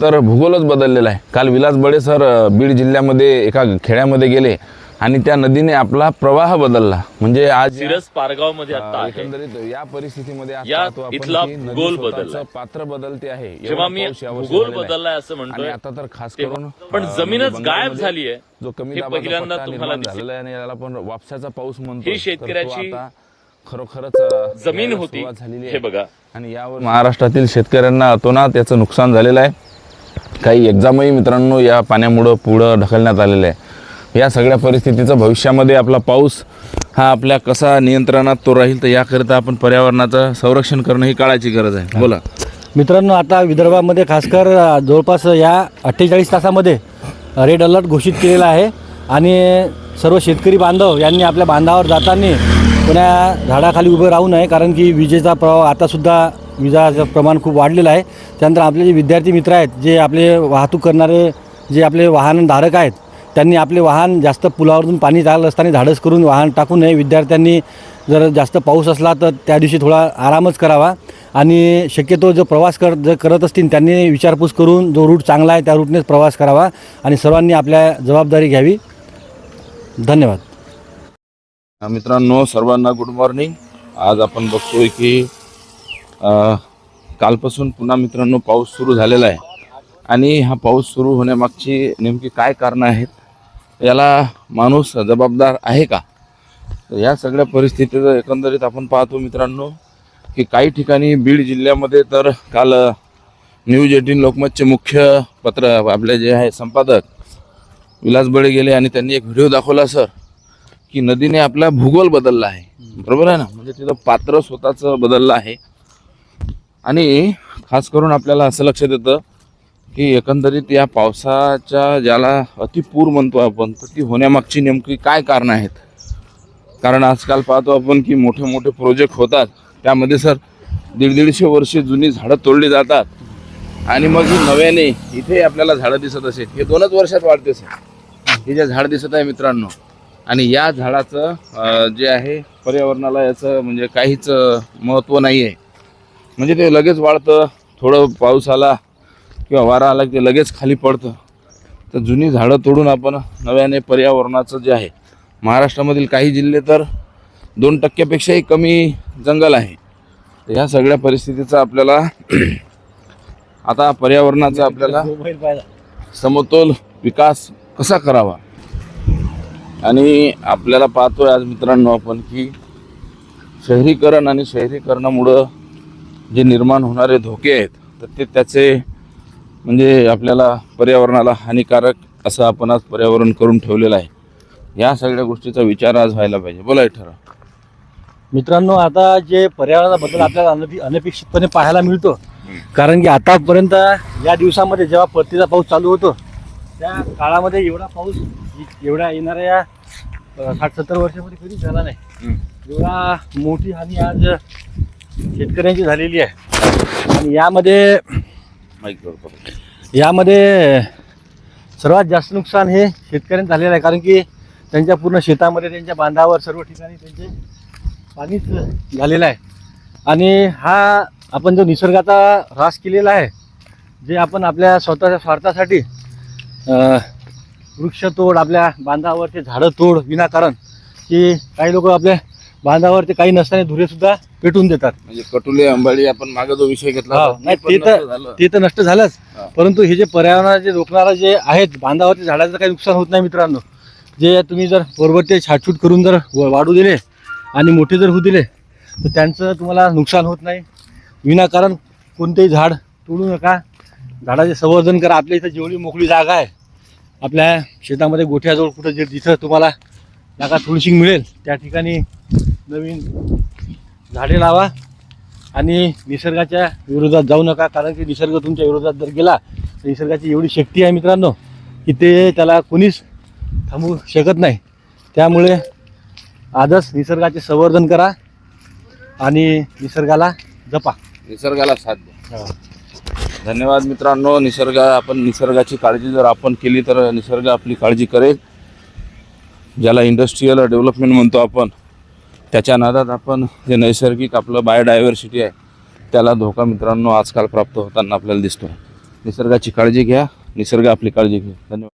तर भूगोलच बदललेला आहे. काल विलास बडे सर बीड जिल्ह्यामध्ये एका खेड्यामध्ये गेले आणि त्या नदीने आपला प्रवाह बदलला. म्हणजे आज सिरस पारगावमध्ये एकंदरीत या परिस्थितीमध्ये या इथला भूगोल बदललाय. पात्र बदलते आहे. जेव्हा मी भूगोल. बदललाय असं आणि म्हणतोय आता तर खास करून पण जमीनच गायब झाली आहे. जो कमी पहिल्यांदा तुम्हाला. झालेला आहे आणि याला आपण वापसाचा पाऊस म्हणतो शेतकऱ्याची खरोखरच जमीन होती. झालेली हे आहे. बघा. आणि यावर महाराष्ट्रातील शेतकऱ्यांना अतोनात याचं नुकसान झालेलं आहे. काही एक्झामही मित्रांनो या पाण्यामुळं पुढं ढकलण्यात आलेलं आहे. या सगळ्या परिस्थितीचं भविष्यामध्ये आपला पाऊस हा आपल्या कसा नियंत्रणात तो राहील तर याकरिता आपण पर्यावरणाचं संरक्षण करणं ही काळाची गरज आहे. बोला. मित्रांनो आता विदर्भामध्ये खासकर जवळपास या अठ्ठेचाळीस तासामध्ये रेड अलर्ट घोषित केलेला आहे आणि सर्व शेतकरी बांधव यांनी आपल्या बांधावर जाताना पुण्या झाडाखाली उभे राहू नये कारण की विजेचा प्रवाह आतासुद्धा विजाचं प्रमाण खूप वाढलेलं आहे. त्यानंतर आपले जे विद्यार्थी मित्र आहेत जे आपले वाहतूक करणारे जे आपले वाहनधारक आहेत त्यांनी आपले वाहन जास्त पुलावरून पाणी चालत असताना धाडस करून वाहन टाकू नये. विद्यार्थ्यांनी जर जास्त पाऊस असला तर त्या दिवशी थोडा आरामच करावा. आणि शक्यतो जो प्रवास कर जर करत असतील त्यांनी विचारपूस करून जो रूट चांगला आहे त्या रूटनेच प्रवास करावा. आणि सर्वांनी आपल्या जबाबदारी घ्यावी. धन्यवाद. मित्रांनो सर्वांना गुड मॉर्निंग आज आपण बघतोय की कालपासून पुन्हा मित्रांनो पाऊस सुरू झालेला आहे. आणि हा पाऊस सुरू होण्यामागची नेमकी काय कारणं आहेत याला माणूस जबाबदार आहे का? या सगळ्या परिस्थितीचं एकंदरीत आपण पाहतो मित्रांनो की काही ठिकाणी बीड जिल्ह्यामध्ये तर काल न्यूज एटीन लोकमतचे मुख्य पत्र आपले जे आहे संपादक विलास बळे गेले आणि त्यांनी एक व्हिडिओ दाखवला सर की नदीने आपला भूगोल बदलला आहे. बरोबर आहे ना? म्हणजे तिथं पात्र स्वतःचं बदललं आहे. आणि खास करून आपल्याला असं लक्षात येतं की एकंदरीत या पावसाच्या ज्याला अतिपूर म्हणतो आपण तर ती होण्यामागची नेमकी काय कारणं आहेत? कारण आजकाल पाहतो आपण की मोठे मोठे प्रोजेक्ट होतात. त्यामध्ये सर दीड दीडशे वर्षे जुनी झाडं तोडली जातात. आणि मग नव्याने इथे आपल्याला झाडं दिसत असेल. हे दोनच वर्षात वाढते सर. हे जे झाड दिसत आहे मित्रांनो आणि या झाडाचं जे आहे पर्यावरणाला याचं म्हणजे काहीच महत्त्व नाही आहे म्हणजे ते लगेच वाढतं थोडं पाऊस आला किंवा वारा आला की ते लगेच खाली पडतं. तर जुनी झाडं तोडून आपण नव्याने पर्यावरणाचं जे आहे महाराष्ट्रामधील काही जिल्हे तर दोन टक्क्यापेक्षाही कमी जंगल आहे. तर ह्या सगळ्या परिस्थितीचा आपल्याला आता पर्यावरणाचा आपल्याला समतोल विकास कसा करावा? आणि आपल्याला पाहतोय आज मित्रांनो आपण की शहरीकरण आणि शहरीकरणामुळं जे निर्माण होणारे धोके आहेत तर ते त्याचे म्हणजे आपल्याला पर्यावरणाला हानिकारक असं आपण आज पर्यावरण करून ठेवलेलं आहे. या सगळ्या गोष्टीचा विचार आज व्हायला पाहिजे. बोला ठरा मित्रांनो आता जे पर्यावरणाचा बदल आपल्याला अनपे अनपेक्षितपणे पाहायला मिळतो कारण की आतापर्यंत या दिवसामध्ये जेव्हा परतीचा पाऊस चालू होतो त्या काळामध्ये एवढा पाऊस एवढ्या येणाऱ्या साठ सत्तर वर्षामध्ये कधीच झाला नाही. एवढा मोठी हानी आज शेतकऱ्यांची झालेली आहे. आणि यामध्ये यामध्ये सर्वात जास्त नुकसान हे शेतकऱ्यांचं झालेलं आहे. कारण की त्यांच्या पूर्ण शेतामध्ये त्यांच्या बांधावर सर्व ठिकाणी त्यांचे पाणीच झालेलं आहे. आणि हा आपण जो निसर्गाचा ऱ्हास केलेला आहे जे आपण आपल्या स्वतःच्या स्वार्थासाठी वृक्षतोड आपल्या बांधावरचे झाडं तोड विनाकारण की काही लोक आपल्या बांधावरचे काही नसताना धुरेसुद्धा पेटवून देतात. म्हणजे कटुले अंबाडी आपण मागे जो विषय घेतला हा, होता, नाही, पण ते तर- झालं. ते तर नष्ट झालंच. हा. परंतु हे जे पर्यावरणाचे रोखणारा जे आहेत बांधावरच्या झाडाचं काही नुकसान होत नाही मित्रांनो. जे तुम्ही जर बरोबर छाटछूट करून जर व- वाढू दिले आणि मोठे जर होऊ दिले तर त्यांचं तुम्हाला नुकसान होत नाही. विनाकारण कोणतेही झाड तोडू नका. झाडाचे संवर्धन करा. आपल्या इथं जेवढी मोकळी जागा आहे आपल्या शेतामध्ये गोठ्याजवळ कुठं जे जिथं तुम्हाला जागा थोडीशी मिळेल त्या ठिकाणी नवीन झाडे लावा आणि निसर्गाच्या विरोधात जाऊ नका कारण की निसर्ग तुमच्या विरोधात जर गेला तर निसर्गाची एवढी शक्ती आहे मित्रांनो की ते त्याला कोणीच थांबवू शकत नाही. त्यामुळे आजच निसर्गाचे संवर्धन करा आणि निसर्गाला जपा. निसर्गाला साथ द्या. धन्यवाद मित्रांनो निसर्ग आपण निसर्गाची काळजी जर आपण केली तर निसर्ग आपली काळजी करेल. ज्याला इंडस्ट्रीयल डेव्हलपमेंट म्हणतो आपण त्याच्या नादात आपण जे नैसर्गिक आपलं बायोडायव्हर्सिटी आहे त्याला धोका मित्रांनो आजकाल प्राप्त होताना आपल्याला दिसतो निसर्गाची काळजी घ्या निसर्ग आपली काळजी घ्या धन्यवाद.